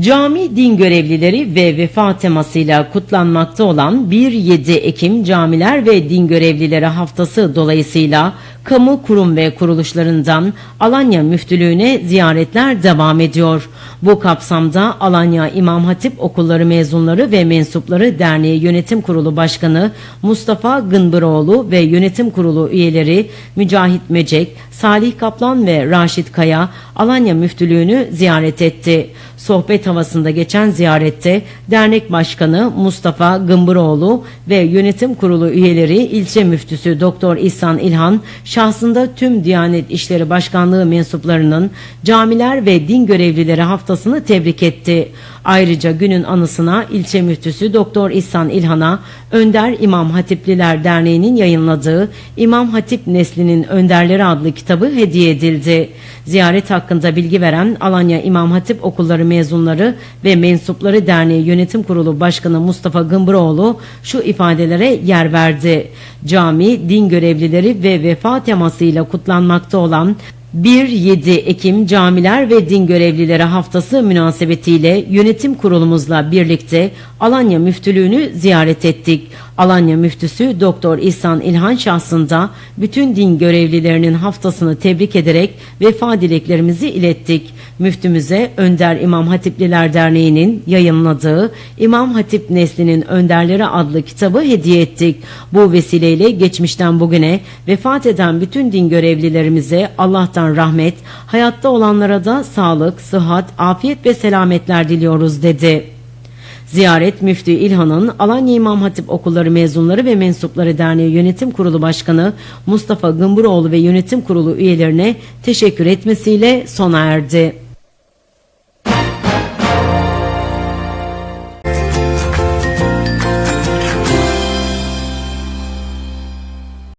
Cami din görevlileri ve vefa temasıyla kutlanmakta olan 1-7 Ekim Camiler ve Din Görevlileri Haftası dolayısıyla kamu kurum ve kuruluşlarından Alanya Müftülüğü'ne ziyaretler devam ediyor. Bu kapsamda Alanya İmam Hatip Okulları mezunları ve mensupları Derneği Yönetim Kurulu Başkanı Mustafa Gınbıroğlu ve Yönetim Kurulu üyeleri Mücahit Mecek, Salih Kaplan ve Raşit Kaya Alanya Müftülüğü'nü ziyaret etti. Sohbet havasında geçen ziyarette dernek başkanı Mustafa Gımbıroğlu ve yönetim kurulu üyeleri ilçe müftüsü Doktor İhsan İlhan şahsında tüm Diyanet İşleri Başkanlığı mensuplarının camiler ve din görevlileri haftasını tebrik etti. Ayrıca günün anısına ilçe müftüsü Doktor İhsan İlhan'a Önder İmam Hatipliler Derneği'nin yayınladığı İmam Hatip Neslinin Önderleri adlı kitabı hediye edildi. Ziyaret hakkında bilgi veren Alanya İmam Hatip Okulları mezunları ve mensupları Derneği Yönetim Kurulu Başkanı Mustafa Gımbıroğlu şu ifadelere yer verdi. Cami, din görevlileri ve vefa temasıyla kutlanmakta olan 1-7 Ekim Camiler ve Din Görevlileri Haftası münasebetiyle yönetim kurulumuzla birlikte Alanya Müftülüğü'nü ziyaret ettik. Alanya Müftüsü Doktor İhsan İlhan şahsında bütün din görevlilerinin haftasını tebrik ederek vefa dileklerimizi ilettik. Müftümüze Önder İmam Hatipliler Derneği'nin yayınladığı İmam Hatip Neslinin Önderleri adlı kitabı hediye ettik. Bu vesileyle geçmişten bugüne vefat eden bütün din görevlilerimize Allah'tan rahmet, hayatta olanlara da sağlık, sıhhat, afiyet ve selametler diliyoruz dedi. Ziyaret Müftü İlhan'ın Alanya İmam Hatip Okulları mezunları ve mensupları derneği yönetim kurulu başkanı Mustafa Gımburoğlu ve yönetim kurulu üyelerine teşekkür etmesiyle sona erdi.